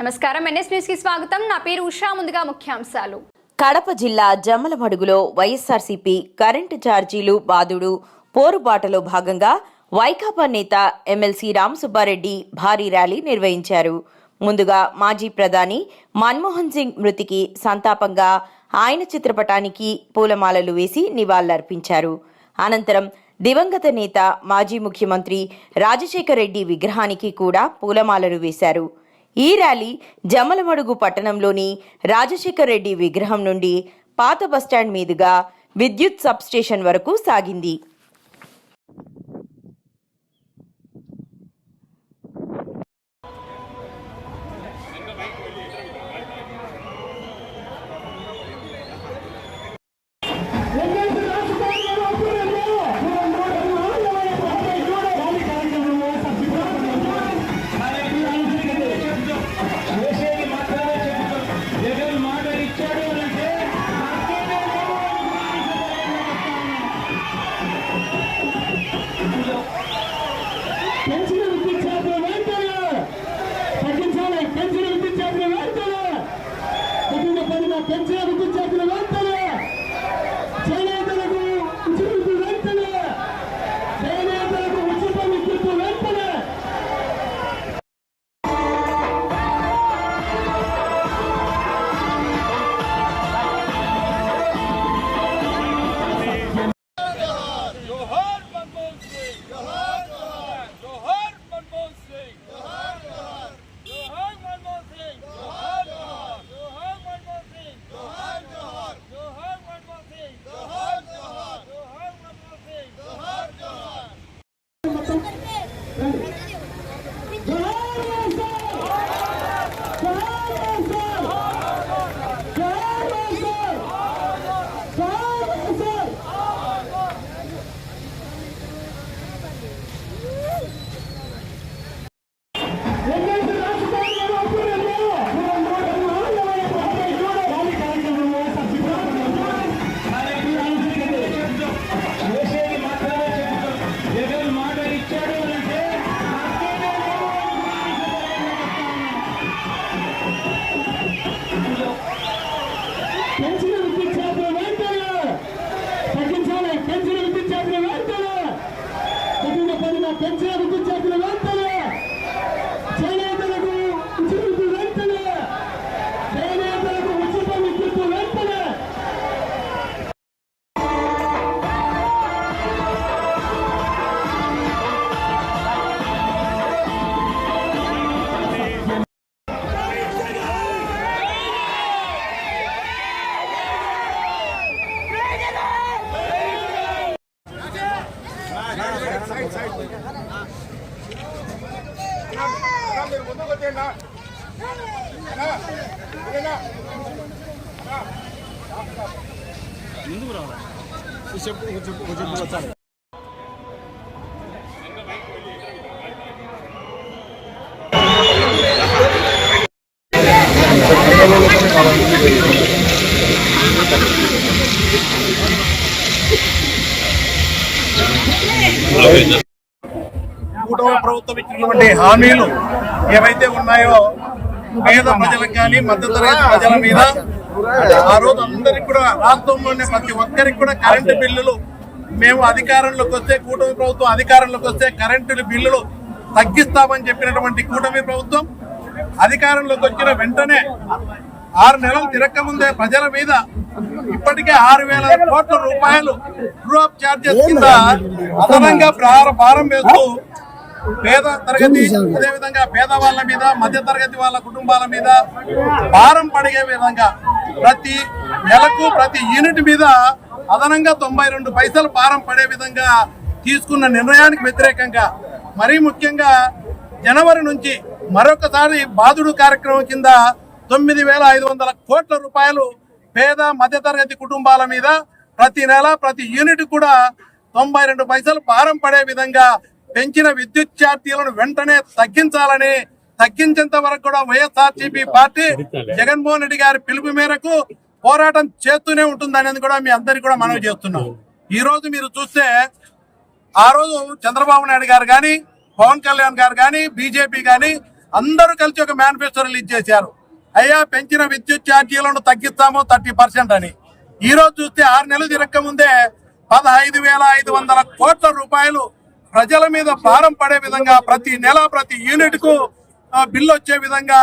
నమస్కారం. ఎన్ఎస్ న్యూస్కి స్వాగతం. నా పేరు ఉషా. ముందుగా ముఖ్యాంశాలు. కడప జిల్లా జమ్మలమడుగులో వైఎస్ఆర్సీపీ కరెంటు ఛార్జీలు బాదుడు. పోరుబాటలో భాగంగా వైకాపా నేత ఎమ్మెల్సీ రామసుబ్బారెడ్డి భారీ ర్యాలీ నిర్వహించారు. ముందుగా మాజీ ప్రధాని మన్మోహన్ సింగ్ మృతికి సంతాపంగా ఆయన చిత్రపటానికి పూలమాలలు వేసి నివాళులర్పించారు. అనంతరం దివంగత నేత మాజీ ముఖ్యమంత్రి రాజశేఖర రెడ్డి విగ్రహానికి కూడా పూలమాలలు వేశారు. ఈ ర్యాలీ జమలమడుగు పట్టణంలోని రాజశేఖర్ రెడ్డి విగ్రహం నుండి పాత బస్టాండ్ మీదుగా విద్యుత్ సబ్స్టేషన్ వరకు సాగింది. credit. పెంచిన విద్యుత్ ముందుకు రావాలి చెప్పు చెప్పు చెప్పు వచ్చారు Okay. కూటమి ప్రభుత్వం ఇచ్చినటువంటి హామీలు ఏవైతే ఉన్నాయో పేద ప్రజలకు కానీ మధ్యతరగతి ప్రజల మీద ఆ రోజు అందరికి కూడా రాష్ట్రంలోనే ప్రతి ఒక్కరికి కూడా కరెంటు బిల్లులు మేము అధికారంలోకి వస్తే కూటమి ప్రభుత్వం అధికారంలోకి వస్తే కరెంటు బిల్లులు తగ్గిస్తామని చెప్పినటువంటి కూటమి ప్రభుత్వం అధికారంలోకి వచ్చిన వెంటనే ఆరు నెలలు తిరక్కముందే ప్రజల మీద ఇప్పటికే ఆరు వేల కోట్ల రూపాయలు డ్రాప్ ఛార్జెస్ కింద అదనంగా ప్రార- భారం వేస్తూ పేద తరగతి అదేవిధంగా పేదవాళ్ళ మీద మధ్య తరగతి వాళ్ళ కుటుంబాల మీద భారం పడిగే విధంగా ప్రతి నెలకు ప్రతి యూనిట్ మీద అదనంగా తొంభై రెండు పైసలు భారం పడే విధంగా తీసుకున్న నిర్ణయానికి వ్యతిరేకంగా మరీ ముఖ్యంగా జనవరి నుంచి మరొకసారి బాదుడు కార్యక్రమం కింద తొమ్మిది వేల ఐదు వందల కోట్ల రూపాయలు పేద మధ్యతరగతి కుటుంబాల మీద ప్రతి నెల ప్రతి యూనిట్ కూడా తొంభై రెండు పైసలు భారం పడే విధంగా పెంచిన విద్యుత్ ఛార్జీలను వెంటనే తగ్గించాలని తగ్గించేంత వరకు కూడా వైఎస్ఆర్సీపీ పార్టీ జగన్మోహన్ రెడ్డి గారి పిలుపు మేరకు పోరాటం చేస్తూనే ఉంటుంది అనేది కూడా మీ అందరికి కూడా మనవి చేస్తున్నాం. ఈ రోజు మీరు చూస్తే ఆ రోజు చంద్రబాబు నాయుడు గారు కానీ పవన్ కళ్యాణ్ గారు కానీ బీజేపీ కానీ అందరూ కలిసి ఒక మేనిఫెస్టో రిలీజ్ చేశారు. అయ్యా పెంచిన విద్యుత్ ఛార్జీలను తగ్గిస్తాము థర్టీ పర్సెంట్ అని. ఈ రోజు చూస్తే ఆరు నెలలు తిరక్క ముందే పదహైదు వేల ఐదు వందల కోట్ల రూపాయలు ప్రజల మీద భారం పడే విధంగా ప్రతి నెల ప్రతి యూనిట్కు బిల్లు వచ్చే విధంగా